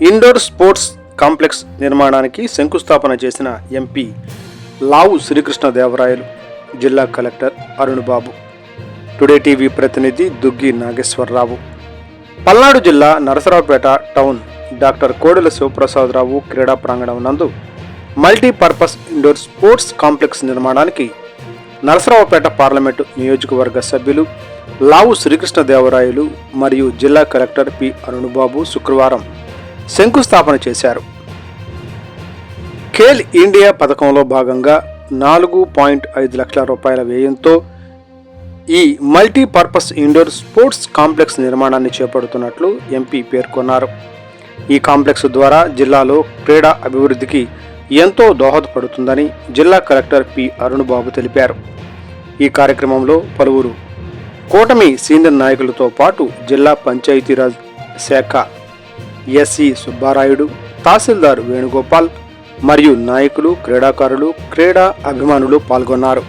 Indoor sports complex నిర్మాణానికి శంకుస్థాపన చేసిన ఎంపీ లావు శ్రీకృష్ణదేవరాయలు జిల్లా collector Arun Babu today TV ప్రతినిధి దుగ్గి నాగేశ్వరరావు పల్నాడు జిల్లా నరసరావుపేట టౌన్ డాక్టర్ కోడెల శివప్రసాదరావు క్రీడా ప్రాంగణం నందు మల్టీపర్పస్ ఇండోర్ స్పోర్ట్స్ కాంప్లెక్స్ నిర్మాణానికి నరసరావుపేట పార్లమెంటు నియోజకవర్గ సభ్యులు లావు శ్రీకృష్ణదేవరాయలు మరియు జిల్లా కలెక్టర్ పి అరుణ్బాబు శుక్రవారం శంకుస్థాపన చేశారు. ఖేల్ ఇండియా పథకంలో భాగంగా నాలుగు పాయింట్ ఐదు లక్షల రూపాయల వ్యయంతో ఈ మల్టీపర్పస్ ఇండోర్ స్పోర్ట్స్ కాంప్లెక్స్ నిర్మాణాన్ని చేపడుతున్నట్లు ఎంపీ పేర్కొన్నారు. ఈ కాంప్లెక్స్ ద్వారా జిల్లాలో క్రీడా అభివృద్ధికి ఎంతో దోహదపడుతుందని జిల్లా కలెక్టర్ పి అరుణ్బాబు తెలిపారు. ఈ కార్యక్రమంలో పలువురు కూటమి సీనియర్ నాయకులతో పాటు జిల్లా పంచాయతీరాజ్ శాఖ ఎస్సి సుబ్బారాయుడు తహసీల్దార్ వేణుగోపాల్ మరియు నాయకులు క్రీడాకారులు క్రీడా అభిమానులు పాల్గొన్నారు.